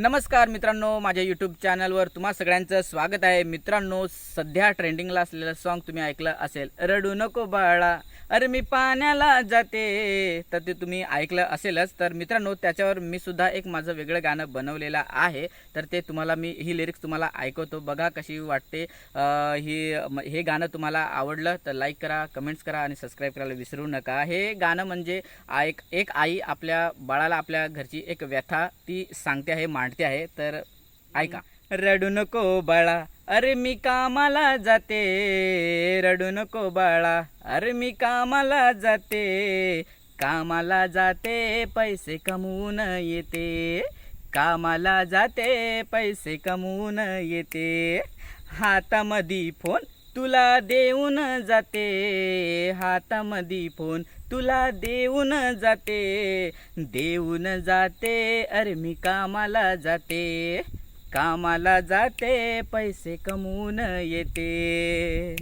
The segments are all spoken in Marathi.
नमस्कार मित्रांनो माझ्या यूट्यूब चॅनलवर तुम्हा सगळ्यांचं स्वागत आहे. मित्रांनो सध्या ट्रेंडिंगला असलेलं सॉन्ग तुम्ही ऐकलं असेल रडू नको बाळा. अरे मी पाण्याला जाते. तर ते तुम्ही ऐकलं असेलच. तर मित्रांनो त्याच्यावर मी सुद्धा एक माझं वेगळं गाणं बनवलेलं आहे. तर ते तुम्हाला मी ही लिरिक्स तुम्हाला ऐकवतो. बघा कशी वाटते. ही हे गाणं तुम्हाला आवडलं तर लाईक करा कमेंट्स करा आणि सबस्क्राईब करायला विसरू नका. हे गाणं म्हणजे एक एक आई आपल्या बाळाला आपल्या घरची एक व्यथा ती सांगते आहे मांडते आहे. तर ऐका. रडू नको बाळा. अरे मी कामाला जाते रडू नको बाळा. अरे मी कामाला जाते कामाला जाते पैसे कमवून येते. कामाला जाते पैसे कमवून येते. हातामध्ये फोन तुला देऊन जाते. हातामध्ये फोन तुला देऊन जाते. देऊन जाते अरे मी कामाला जाते. कामाला जाते पैसे कमवून येते.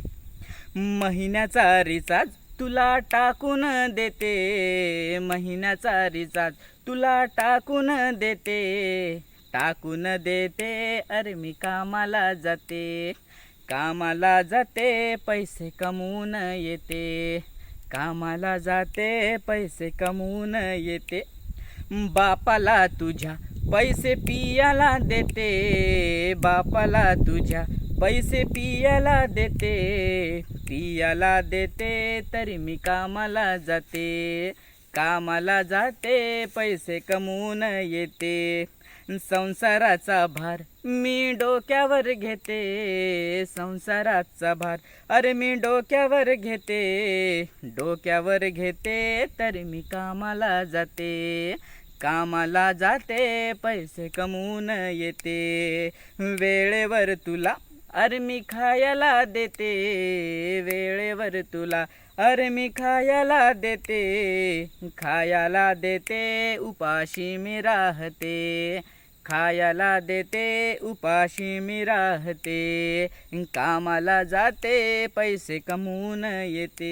महिन्याचा रिचार्ज तुला टाकून देते. महिन्याचा रिचार्ज तुला टाकून देते. टाकून देते अरे मी कामाला जाते. कामाला जाते पैसे कमवून येते. कामाला जाते पैसे कमवून येते. बापाला तुझ्या पैसे पियाला देते बापाला तुझ्या पैसे पियाला देते. पियाला देते तरी मी कामाला जाते कामाला जाते पैसे कमवून येते. संसाराचा भार मी डोक्यावर घेते संसाराचा भार अरे मी डोक्यावर घेते. डोक्यावर घेते तर मी कामाला जाते कामाला जाते पैसे कमवून येते. वेळेवर तुला अरमी खायला देते. वेळेवर तुला अरमी खायला देते. खायला देते उपाशी मी राहते. खायला देते उपाशी मी राहते. कामाला जाते पैसे कमवून येते.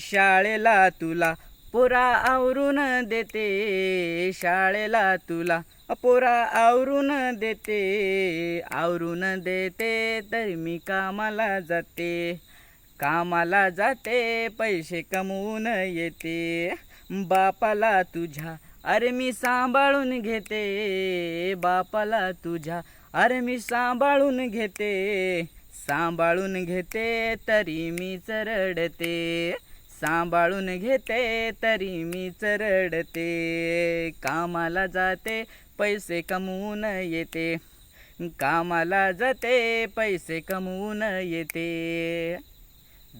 शाळेला तुला पोरा आवरून देते शाळेला तुला. पोरा आवरून देते आवरून देते तरी मी कामाला जाते. कामाला जाते पैसे कमवून येते. बापाला तुझ्या अरे मी सांभाळून घेते. बापाला तुझ्या अरे मी सांभाळून घेते. सांभाळून घेते तरी मी चरडते सांभाळून घेते तरी मी चरडते. कामाला जाते पैसे कमवून येते. कामाला जाते पैसे कमवून येते.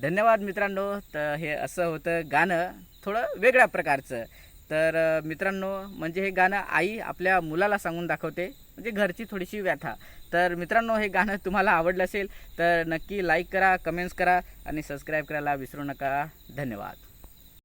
धन्यवाद मित्रांनो. तर हे असं होतं गाणं थोडं वेगळ्या प्रकारचं. तर मित्रांनो म्हणजे हे गाणं आई आपल्या मुलाला सांगून दाखवते. म्हणजे घरची थोडीशी व्यथा. तर मित्रांनो हे गाणं तुम्हाला आवडलं असेल तर नक्की लाईक करा कमेंट्स करा आणि सबस्क्राईब करायला विसरू नका. धन्यवाद.